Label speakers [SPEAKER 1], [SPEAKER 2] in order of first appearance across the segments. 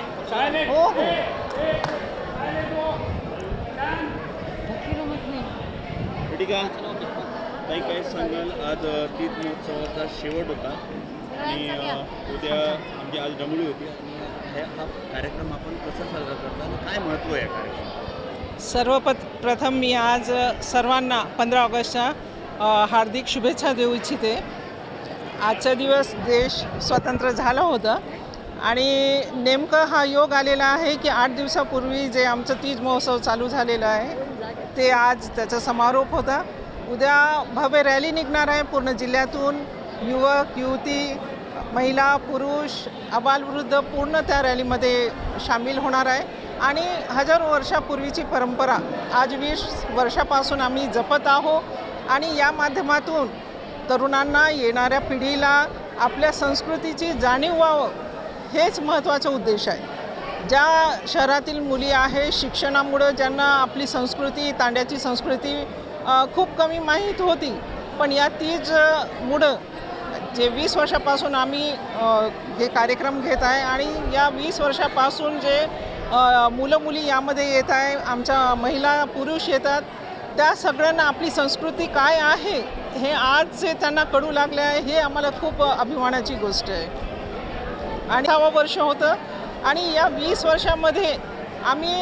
[SPEAKER 1] ताई
[SPEAKER 2] हो हो
[SPEAKER 1] ठीक आहे ताई काय सांगाल? आज अ, तीज महोत्सवाचा शेवट होता. आणि उद्या म्हणजे आज डमळी होती. आणि हे- हा कार्यक्रम आपण कसा साजरा करतो आणि काय महत्त्व आहे कार्यक्रम कार्यक्रमाचं?
[SPEAKER 2] सर्वपत प्रथम मी आज सर्वांना पंधरा ऑगस्टच्या हार्दिक शुभेच्छा देऊ इच्छिते. आजचा दिवस देश स्वतंत्र झाला होता. आणि नेमकं हा योग आलेला आहे की आठ दिवसापूर्वी जे आमचं तीज महोत्सव चालू झालेला आहे ते आज त्याचा समारोप होता. उद्या भव्य रॅली निघणार आहे पूर्ण जिल्ह्यातून. युवक युवती महिला पुरुष अबालवृद्ध पूर्ण त्या रॅलीमध्ये सामील होणार आहे. आणि हजारो वर्षापूर्वीची परंपरा आज वीस वर्षापासून आम्ही जपत आहोत. आणि या माध्यमातून तरुणांना येणाऱ्या पिढीला आपल्या संस्कृतीची जाणीव व्हावं हेच महत्त्वाचा उद्देश आहे. ज्या शहरातील मुली आहे शिक्षणामुळं ज्यांना आपली संस्कृती तांड्याची संस्कृती खूप कमी माहीत होती. पण या तीज मुळं जे वीस वर्षापासून आम्ही हे कार्यक्रम घेत आहे आणि या वीस वर्षापासून जे मुलं मुली यामध्ये येत आहे आमच्या महिला पुरुष येतात त्या सगळ्यांना आपली संस्कृती काय आहे हे आज जे त्यांना कळू लागले आहे हे आम्हाला खूप अभिमानाची गोष्ट आहे. आणि दहावं वर्ष होतं. आणि या वीस वर्षामध्ये आम्ही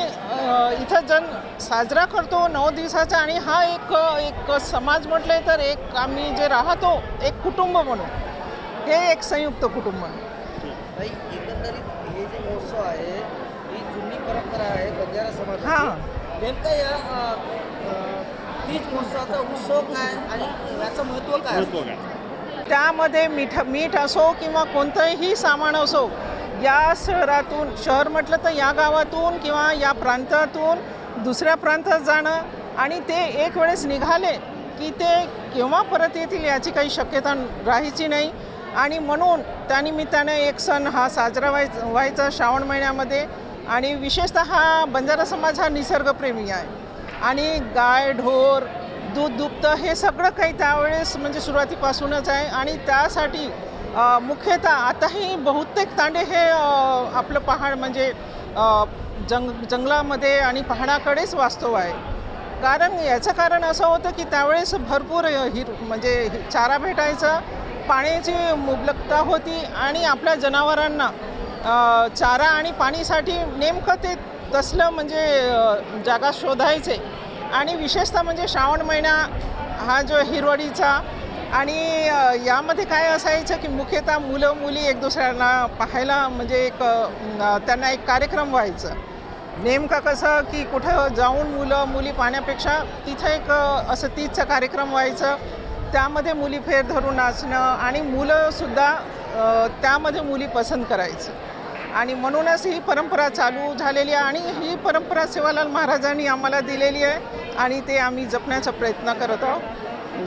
[SPEAKER 2] इथं जण साजरा करतो नऊ दिवसाचा आणि हा एक एक समाज म्हटलं तर एक आम्ही जे राहतो एक कुटुंब म्हणून. हे एक संयुक्त कुटुंब.
[SPEAKER 3] एकंदरीत हे जे महोत्सव आहे ही जुनी परंपरा आहे बंजारा
[SPEAKER 2] हां.
[SPEAKER 3] समाजाची नेमकं या तीज महोत्सवाचा उत्सव काय आणि याचं महत्त्व काय?
[SPEAKER 1] महत्त्व काय?
[SPEAKER 2] त्यामध्ये मीठ मीठ असो किंवा कोणतंही सामान असो या शहरातून शहर म्हटलं तर या गावातून किंवा या प्रांतातून दुसऱ्या प्रांतात जाणं आणि ते एक वेळेस निघाले की ते केव्हा परत येतील याची काही शक्यता राहायची नाही. आणि म्हणून त्यानिमित्ताने एक सण हा साजरा व्हायचा व्हायचा श्रावण महिन्यामध्ये आणि विशेषतः हा बंजारा समाज हा निसर्गप्रेमी आहे. आणि गाय ढोर दूध दुभतं हे सगळं काही त्यावेळेस म्हणजे सुरुवातीपासूनच आहे. आणि त्यासाठी मुख्यतः आताही बहुतेक तांडे हे आपलं पहाड म्हणजे जंग जंगलामध्ये आणि पहाडाकडेच वास्तव आहे. कारण याचं कारण असं होतं की त्यावेळेस भरपूर हिर म्हणजे चारा भेटायचा पाण्याची मुबलकता होती आणि आपल्या जनावरांना चारा आणि पाणीसाठी नेमकं ते तसलं म्हणजे जागा शोधायचे. आणि विशेषतः म्हणजे श्रावण महिना हा जो हिरवडीचा आणि यामध्ये काय असायचं की मुख्यतः मुलं मुली एक दुसऱ्यांना पाहायला म्हणजे एक त्यांना एक कार्यक्रम व्हायचं. नेमकं कसं की कुठं जाऊन मुलं मुली पाहण्यापेक्षा तिथं एक असं तीजचा कार्यक्रम व्हायचं. त्यामध्ये मुली फेर धरून नाचणं आणि मुलंसुद्धा त्यामध्ये मुली पसंत करायचं. आणि म्हणूनच ही परंपरा चालू झालेली आहे आणि ही परंपरा सेवालाल महाराजांनी आम्हाला दिलेली आहे. आणि ते आम्ही जपण्याचा प्रयत्न करत आहोत. काय